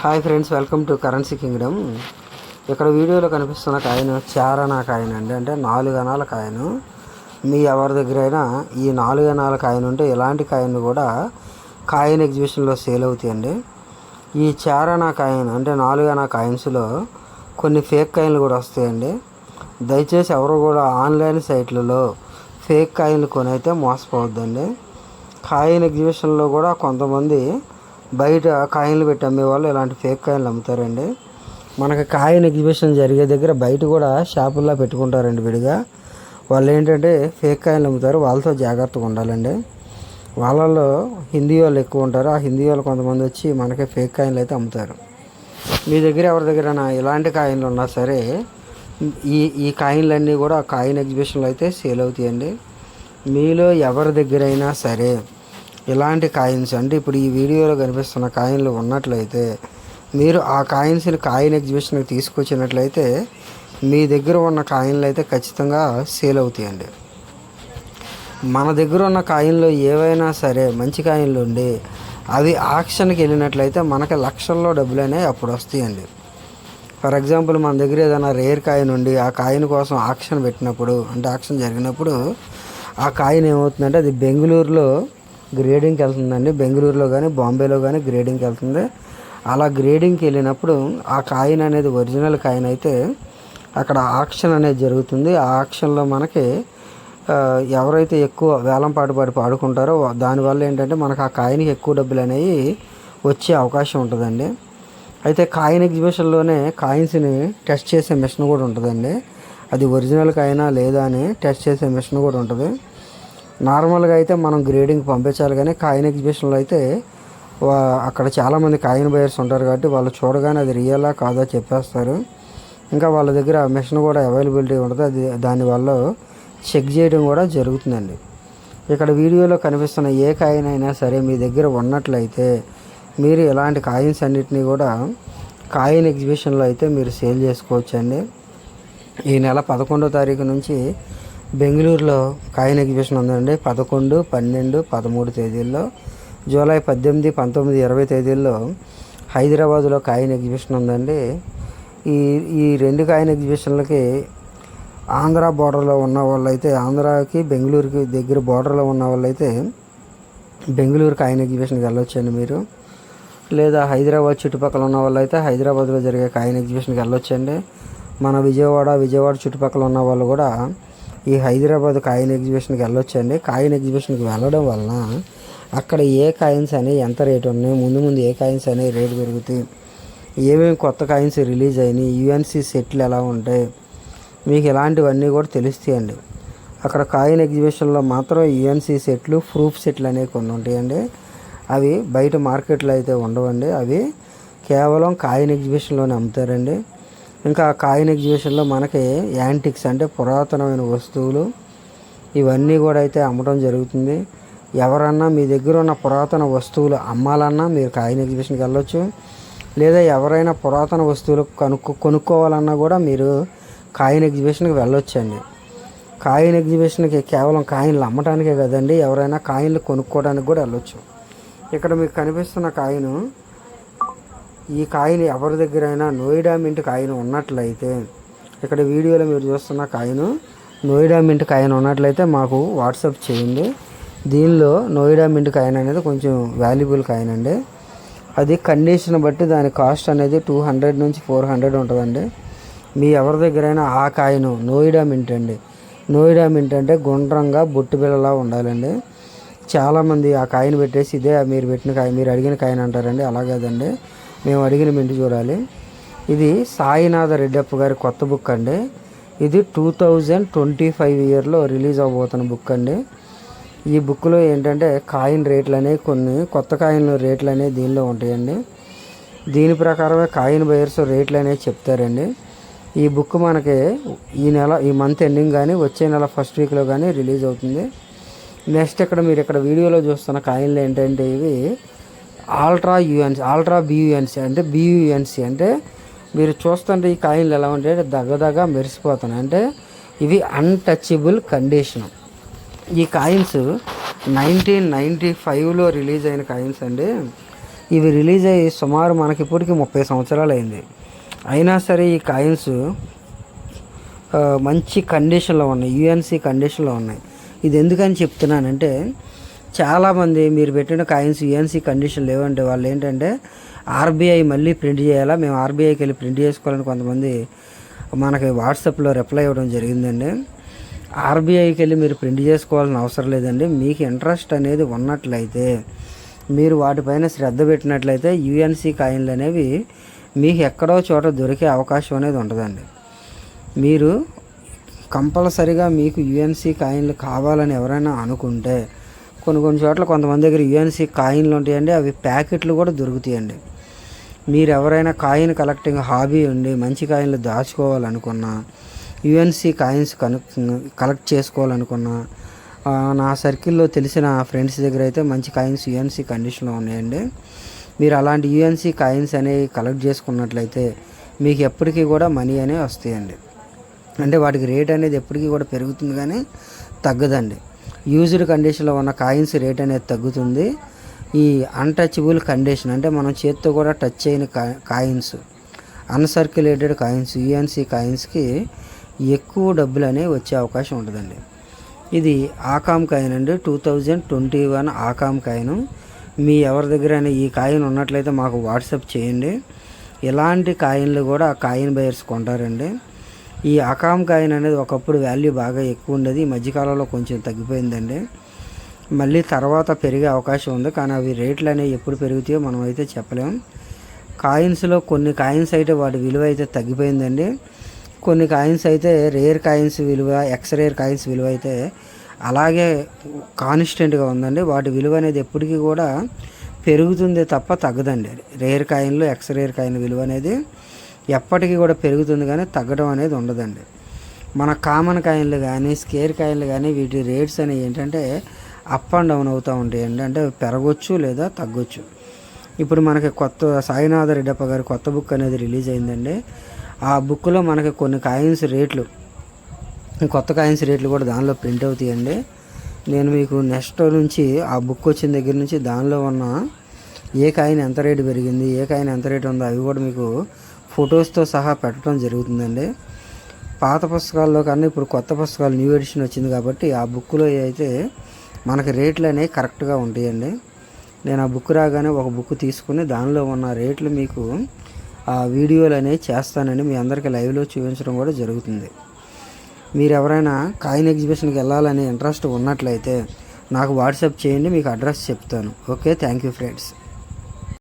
Hi friends welcome to currency kingdom. ఇక్కడ వీడియోలో కనిపిస్తున్న కాయను చారణ కాయను అండి. అంటే నాలుగు అనాల కాయను. మీ ఎవరి దగ్గర అయినా ఈ నాలుగు అనాల కాయను ఉంటే ఇలాంటి కాయను కూడా కాయన్ ఎగ్జిబిషన్లో సేల్ అవుతాయండి. ఈ చారణ కాయన్ అంటే నాలుగు అనా కాయిన్స్లో కొన్ని ఫేక్ కాయిన్లు కూడా వస్తాయండి. దయచేసి ఎవరు కూడా ఆన్లైన్ సైట్లలో ఫేక్ కాయిన్లు కొనైతే మోసపోవద్దండి. కాయిన్ ఎగ్జిబిషన్లో కూడా కొంతమంది బయట కాయిన్లు పెట్టి అమ్మే వాళ్ళు ఇలాంటి ఫేక్ కాయిన్లు అమ్ముతారండి? మనకి కాయిన్ ఎగ్జిబిషన్ జరిగే దగ్గర బయట కూడా షాపుల్లో పెట్టుకుంటారండి విడిగా. వాళ్ళు ఏంటంటే ఫేక్ కాయిన్లు అమ్ముతారు వాళ్ళతో జాగ్రత్తగా ఉండాలండి. వాళ్ళలో హిందీ వాళ్ళు ఎక్కువ ఉంటారు ఆ హిందీ వాళ్ళు కొంతమంది వచ్చి మనకి ఫేక్ కాయిన్లు అయితే అమ్ముతారు. మీ దగ్గర ఎవరి దగ్గర ఇలాంటి కాయిన్లు ఉన్నా సరే ఈ ఈ కాయిన్లన్నీ కూడా కాయిన్ ఎగ్జిబిషన్లో అయితే సేల్ అవుతాయండి. మీలో ఎవరి దగ్గరైనా సరే ఇలాంటి కాయిన్స్ అంటే ఇప్పుడు ఈ వీడియోలో కనిపిస్తున్న కాయిన్లు ఉన్నట్లయితే మీరు ఆ కాయిన్స్ని కాయిన్ ఎగ్జిబిషన్కి తీసుకొచ్చినట్లయితే మీ దగ్గర ఉన్న కాయిన్లు అయితే ఖచ్చితంగా సేల్ అవుతాయండి. మన దగ్గర ఉన్న కాయిన్లు ఏవైనా సరే మంచి కాయిన్లు ఉండి అవి ఆక్షన్కి వెళ్ళినట్లయితే మనకి లక్షల్లో డబ్బులు అనేవి అప్పుడు వస్తాయండి. ఫర్ ఎగ్జాంపుల్ మన దగ్గర ఏదైనా రేర్ కాయిన్ ఉండి ఆ కాయిన్ కోసం ఆక్షన్ పెట్టినప్పుడు అంటే ఆక్షన్ జరిగినప్పుడు ఆ కాయిన్ ఏమవుతుందంటే అది బెంగళూరులో గ్రేడింగ్కి వెళ్తుందండి. బెంగళూరులో కానీ బాంబేలో కానీ గ్రేడింగ్కి వెళ్తుంది. అలా గ్రేడింగ్కి వెళ్ళినప్పుడు ఆ కాయిన్ అనేది ఒరిజినల్ కాయిన్ అయితే అక్కడ ఆక్షన్ అనేది జరుగుతుంది. ఆ ఆక్షన్లో మనకి ఎవరైతే ఎక్కువ వేలం పాటు పాడి పాడుకుంటారో దానివల్ల ఏంటంటే మనకు ఆ కాయిన్కి ఎక్కువ డబ్బులు అనేవి వచ్చే అవకాశం ఉంటుందండి. అయితే కాయిన్ ఎగ్జిబిషన్లోనే కాయిన్స్ని టెస్ట్ చేసే మిషన్ కూడా ఉంటుందండి. అది ఒరిజినల్ కాయినా లేదా అని టెస్ట్ చేసే మిషన్ కూడా ఉంటుంది. నార్మల్గా అయితే మనం గ్రేడింగ్ పంపించాలి కానీ కాయిన్ ఎగ్జిబిషన్లో అయితే వా- అక్కడ చాలామంది కాయిన్ బయర్స్ ఉంటారు కాబట్టి వాళ్ళు చూడగానే అది రియలా కాదా చెప్పేస్తారు. ఇంకా వాళ్ళ దగ్గర మిషన్ కూడా అవైలబిలిటీ ఉంటుంది అది దానివల్ల చెక్ చేయడం కూడా జరుగుతుందండి. ఇక్కడ వీడియోలో కనిపిస్తున్న ఏ కాయిన్ అయినా సరే మీ దగ్గర ఉన్నట్లయితే మీరు ఇలాంటి కాయిన్స్ అన్నిటినీ కూడా కాయిన్ ఎగ్జిబిషన్లో అయితే మీరు సేల్ చేసుకోవచ్చండి. ఈ నెల పదకొండో తారీఖు నుంచి బెంగళూరులో కాయిన్ ఎగ్జిబిషన్ ఉందండి. పదకొండు పన్నెండు పదమూడు తేదీల్లో జూలై పద్దెనిమిది పంతొమ్మిది ఇరవై తేదీల్లో హైదరాబాదులో కాయిన్ ఎగ్జిబిషన్ ఉందండి. ఈ ఈ రెండు కాయిన్ ఎగ్జిబిషన్లకి ఆంధ్ర బోర్డర్లో ఉన్న వాళ్ళైతే ఆంధ్రాకి బెంగళూరుకి దగ్గర బోర్డర్లో ఉన్న వాళ్ళైతే బెంగళూరు కాయిన్ ఎగ్జిబిషన్కి వెళ్ళొచ్చండి మీరు. లేదా హైదరాబాద్ చుట్టుపక్కల ఉన్న వాళ్ళైతే హైదరాబాద్లో జరిగే కాయిన్ ఎగ్జిబిషన్కి వెళ్ళొచ్చండి. మన విజయవాడ విజయవాడ చుట్టుపక్కల ఉన్న వాళ్ళు కూడా ఈ హైదరాబాద్ కాయిన్ ఎగ్జిబిషన్కి వెళ్ళొచ్చండి. కాయిన్ ఎగ్జిబిషన్కి వెళ్ళడం వలన అక్కడ ఏ కాయిన్స్ అనేవి ఎంత రేటు ఉన్నాయి ముందు ముందు ఏ కాయిన్స్ అనేవి రేటు పెరుగుతాయి ఏమేమి కొత్త కాయిన్స్ రిలీజ్ అయినాయి యుఎన్సి సెట్లు ఎలా ఉంటాయి మీకు ఇలాంటివన్నీ కూడా తెలుస్తాయండి. అక్కడ కాయిన్ ఎగ్జిబిషన్లో మాత్రం యుఎన్సి సెట్లు ప్రూఫ్ సెట్లు అనేవి కొన్ని ఉంటాయండి. అవి బయట మార్కెట్లో అయితే ఉండవండి. అవి కేవలం కాయిన్ ఎగ్జిబిషన్లోనే అమ్ముతారండి. ఇంకా కాయిన్ ఎగ్జిబిషన్లో మనకి యాంటిక్స్ అంటే పురాతనమైన వస్తువులు ఇవన్నీ కూడా అయితే అమ్మడం జరుగుతుంది. ఎవరన్నా మీ దగ్గర ఉన్న పురాతన వస్తువులు అమ్మాలన్నా మీరు కాయిన్ ఎగ్జిబిషన్కి వెళ్ళొచ్చు. లేదా ఎవరైనా పురాతన వస్తువులు కనుక్కో కొనుక్కోవాలన్నా కూడా మీరు కాయిన్ ఎగ్జిబిషన్కి వెళ్ళొచ్చండి. కాయిన్ ఎగ్జిబిషన్కి కేవలం కాయిన్లు అమ్మటానికే కదండి ఎవరైనా కాయిన్లు కొనుక్కోవడానికి కూడా వెళ్ళొచ్చు. ఇక్కడ మీకు కనిపిస్తున్న కాయిను ఈ కాయిన్ ఎవరి దగ్గరైనా నోయిడా మింట్ కాయిన్ ఉన్నట్లయితే ఇక్కడ వీడియోలో మీరు చూస్తున్న కాయిన్ నోయిడా మింట్ కాయిన్ ఉన్నట్లయితే మాకు వాట్సాప్ చేయండి. దీనిలో నోయిడా మింట్ కాయిన్ అనేది కొంచెం వాల్యుబుల్ కాయిన్ అండి. అది కండిషన్ బట్టి దాని కాస్ట్ అనేది టూ హండ్రెడ్ నుంచి ఫోర్ హండ్రెడ్ ఉంటుందండి. మీ ఎవరి దగ్గరైనా ఆ కాయిన్ నోయిడా మింట్ అండి. నోయిడా మింట్ అంటే గుండ్రంగా బొట్టు బిళ్ళలా ఉండాలండి. చాలామంది ఆ కాయిన్ పెట్టేసి ఇదే మీరు పెట్టిన కాయ మీరు అడిగిన కాయిన్ అంటారండి. అలాగేదండి మేము అడిగిన మెండి చూడాలి. ఇది సాయినాథ రెడ్డప్ప గారి కొత్త బుక్ అండి. ఇది టూ థౌజండ్ ట్వంటీ ఫైవ్ ఇయర్లో రిలీజ్ అవబోతున్న బుక్ అండి. ఈ బుక్లో ఏంటంటే కాయిన్ రేట్లు అనేవి కొన్ని కొత్త కాయిన్ రేట్లు అనేవి దీనిలో ఉంటాయండి. దీని ప్రకారమే కాయిన్ బయర్స్ రేట్లు అనేవి చెప్తారండి. ఈ బుక్ మనకి ఈ నెల ఈ మంత్ ఎండింగ్ కానీ వచ్చే నెల ఫస్ట్ వీక్లో కానీ రిలీజ్ అవుతుంది. నెక్స్ట్ ఇక్కడ మీరు ఇక్కడ వీడియోలో చూస్తున్న కాయిన్లు ఏంటంటే ఇవి ఆల్ట్రా యుఎన్సి ఆల్ట్రా బియుఎన్సి అంటే బియుఎన్సి అంటే మీరు చూస్తుంటే ఈ కాయిన్లు ఎలా ఉంటాయి దగ్గదగ్గ మెరిసిపోతున్నాయి. అంటే ఇవి అన్టచబుల్ కండిషన్ ఈ కాయిన్స్ నైన్టీన్ నైంటీ ఫైవ్లో రిలీజ్ అయిన కాయిన్స్ అండి. ఇవి రిలీజ్ అయ్యి సుమారు మనకి ఇప్పటికి ముప్పై సంవత్సరాలు అయింది. అయినా సరే ఈ కాయిన్స్ మంచి కండిషన్లో ఉన్నాయి. యుఎన్సి కండిషన్లో ఉన్నాయి. ఇది ఎందుకని చెప్తున్నానంటే చాలామంది మీరు పెట్టిన కాయిన్స్ యుఎన్సీ కండిషన్ లేవండి. వాళ్ళు ఏంటంటే ఆర్బీఐ మళ్ళీ ప్రింట్ చేయాలా? మేము ఆర్బీఐకి వెళ్ళి ప్రింట్ చేసుకోవాలని కొంతమంది మనకి వాట్సాప్లో రిప్లై ఇవ్వడం జరిగిందండి. ఆర్బీఐకి వెళ్ళి మీరు ప్రింట్ చేసుకోవాల్సిన అవసరం లేదండి. మీకు ఇంట్రెస్ట్ అనేది ఉన్నట్లయితే మీరు వాటిపైన శ్రద్ధ పెట్టినట్లయితే యుఎన్సీ కాయిన్లు అనేవి మీకు ఎక్కడో చోట దొరికే అవకాశం అనేది ఉంటుందండి మీరు కంపల్సరిగా మీకు యుఎన్సీ కాయిన్లు కావాలని ఎవరైనా అనుకుంటే కొన్ని కొన్ని చోట్ల కొంతమంది దగ్గర యుఎన్సి కాయిన్లు ఉంటాయండి. అవి ప్యాకెట్లు కూడా దొరుకుతాయండి. మీరు ఎవరైనా కాయిన్ కలెక్టింగ్ హాబీ ఉండి మంచి కాయిన్లు దాచుకోవాలనుకున్నా యుఎన్సీ కాయిన్స్ కనెక్ట్ కలెక్ట్ చేసుకోవాలనుకున్నా నా సర్కిల్లో తెలిసిన ఫ్రెండ్స్ దగ్గర అయితే మంచి కాయిన్స్ యుఎన్సీ కండిషన్లో ఉన్నాయండి. మీరు అలాంటి యుఎన్సీ కాయిన్స్ అనేవి కలెక్ట్ చేసుకున్నట్లయితే మీకు ఎప్పటికీ కూడా మనీ అనేవి వస్తాయండి. అంటే వాటికి రేట్ అనేది ఎప్పటికీ కూడా పెరుగుతుంది కానీ తగ్గదండి. యూజ్డ్ కండిషన్లో ఉన్న కాయిన్స్ రేట్ అనేది తగ్గుతుంది. ఈ అన్టచబుల్ కండిషన్ అంటే మనం చేత్తో కూడా టచ్ చేయని కాయిన్స్ అన్సర్క్యులేటెడ్ కాయిన్స్ యుఎన్సి కాయిన్స్కి ఎక్కువ డబ్బులు అనేవి వచ్చే అవకాశం ఉంటుందండి. ఇది ఆకామ్ కాయిన్ అండి. Two thousand twenty one ఆకామ్ coin. మీ ఎవరి దగ్గర ఈ కాయిన్ ఉన్నట్లయితే మాకు వాట్సాప్ చేయండి. ఇలాంటి కాయిన్లు కూడా ఆ కాయిన్ బయర్స్ కొంటారండి. ఈ అకామ్ కాయిన్ అనేది ఒకప్పుడు వాల్యూ బాగా ఎక్కువ ఉండేది. ఈ మధ్యకాలంలో కొంచెం తగ్గిపోయిందండి. మళ్ళీ తర్వాత పెరిగే అవకాశం ఉంది. కానీ అవి రేట్లు అనేవి ఎప్పుడు పెరుగుతాయో మనం అయితే చెప్పలేం. కాయిన్స్లో కొన్ని కాయిన్స్ అయితే వాటి విలువ అయితే తగ్గిపోయిందండి. కొన్ని కాయిన్స్ అయితే రేర్ కాయిన్స్ విలువ ఎక్స్ రేర్ కాయిన్స్ విలువ అయితే అలాగే కాన్స్టెంట్గా ఉందండి. వాటి విలువ అనేది ఎప్పటికీ కూడా పెరుగుతుంది తప్ప తగ్గదండి. రేర్ కాయిన్లు ఎక్స్ రేర్ కాయిన్ విలువ అనేది. ఎప్పటికీ కూడా పెరుగుతుంది కానీ తగ్గడం అనేది ఉండదండి. మన కామన్ కాయిన్లు కానీ స్కేర్ కాయిన్లు కానీ వీటి రేట్స్ అనేవి ఏంటంటే అప్ అండ్ డౌన్ అవుతూ ఉంటాయి. అంటే పెరగొచ్చు లేదా తగ్గొచ్చు. ఇప్పుడు మనకి కొత్త సాయినాథ రెడ్డప్ప గారి కొత్త బుక్ అనేది రిలీజ్ అయిందండి. ఆ బుక్లో మనకి కొన్ని కాయిన్స్ రేట్లు కొత్త కాయిన్స్ రేట్లు కూడా దానిలో ప్రింట్ అవుతాయండి. నేను మీకు నెక్స్ట్ నుంచి ఆ బుక్ వచ్చిన దగ్గర నుంచి దానిలో ఉన్న ఏ కాయిన్ ఎంత రేటు పెరిగింది ఏ కాయిన్ ఎంత రేటు ఉందో అవి కూడా మీకు ఫొటోస్తో సహా పెట్టడం జరుగుతుందండి. పాత పుస్తకాల్లో కన్నా ఇప్పుడు కొత్త పుస్తకాలు న్యూ ఎడిషన్ వచ్చింది కాబట్టి ఆ బుక్లో అయితే మనకి రేట్లు అనేవి కరెక్ట్గా ఉంటాయండి. నేను ఆ బుక్ రాగానే ఒక బుక్ తీసుకుని దానిలో ఉన్న రేట్లు మీకు ఆ వీడియోలు అనేవి చేస్తానని మీ అందరికీ లైవ్లో చూపించడం కూడా జరుగుతుంది. మీరు ఎవరైనా కాయిన్ ఎగ్జిబిషన్కి వెళ్ళాలని ఇంట్రెస్ట్ ఉన్నట్లయితే నాకు వాట్సాప్ చేయండి మీకు అడ్రస్ చెప్తాను. Okay thank you friends.